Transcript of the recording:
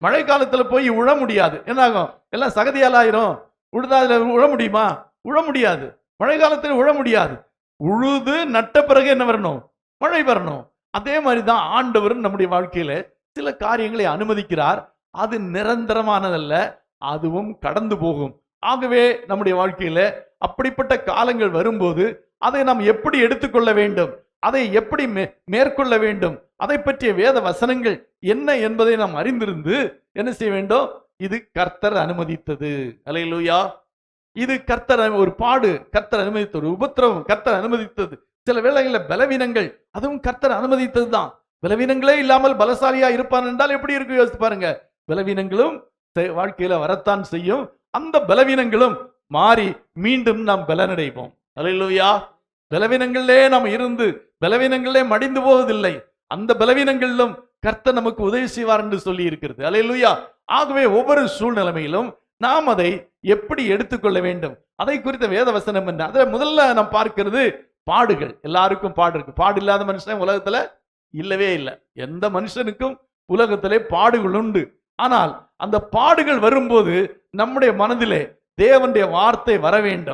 மழை காலத்தில் போய் உழ முடியாது. என்ன ஆகும் எல்லாம் சகதியால் ஆயிரும் உழுதா அதில் உழ முடியுமா? உழ முடியாது. மழை காலத்தில் உழ முடியாது. உழுது நட்ட பிறகு என்ன வரணும்? மழை வரணும். அதே மாதிரி தான் ஆண்டவர் நம்முடைய வாழ்க்கையில சில காரியங்களை அனுமதிக்கிறார். அது நிரந்தரமானதல்ல. அதுவும் கடந்து போகும். ஆகவே நம்முடைய வாழ்க்கையில அப்படிப்பட்ட காலங்கள் வரும்போது அதை நாம் எப்படி எடுத்துக்கொள்ள வேண்டும்? அதை எப்படி மே- மேற்கொள்ள வேண்டும்? அதை பற்றிய வேத வசனங்கள் என்ன என்பதை நாம் அறிந்திருந்து என்ன செய்ய வேண்டும்? இது கர்த்தர் அனுமதித்தது. அல்லேலூயா இது கர்த்தர் ஒரு பாடு கர்த்தர் அனுமதித்த ஒரு உபத்திரவம் கர்த்தர் அனுமதித்தது. சில வேளைகளில் பலவீனங்கள் அதுவும் கர்த்தர் அனுமதித்தது தான் பலவீனங்களே இல்லாமல் பலசாலியா இருப்பான் என்றால் எப்படி இருக்கு யோசித்து பாருங்க. பலவீனங்களும் வாழ்க்கையில வரத்தான் செய்யும். அந்த பலவீனங்களும் மாறி மீண்டும் நாம் பலனடைவோம். அல்லேலூயா பலவீனங்களிலே நாம் இருந்து பலவீனங்களே மடிந்து போவதில்லை. அந்த பலவீனங்களிலும் கர்த்தர் நமக்கு உதவி செய்வார் என்று சொல்லி இருக்கிறது அலையலுயா ஆகவே ஒவ்வொரு சூழ்நிலைமையிலும் நாம் அதை எப்படி எடுத்துக்கொள்ள வேண்டும்? அதை குறித்த வேத வசனம் என்ன? அதை முதல்ல நாம் பார்க்கிறது பாடுகள். எல்லாருக்கும் பாடு இருக்கு. பாடு இல்லாத மனுஷன் உலகத்துல இல்லவே இல்லை. எந்த மனுஷனுக்கும் உலகத்திலே பாடுகள் உண்டு. ஆனால் அந்த பாடுகள் வரும்போது நம்முடைய மனதிலே தேவனுடைய வார்த்தை வர வேண்டும்.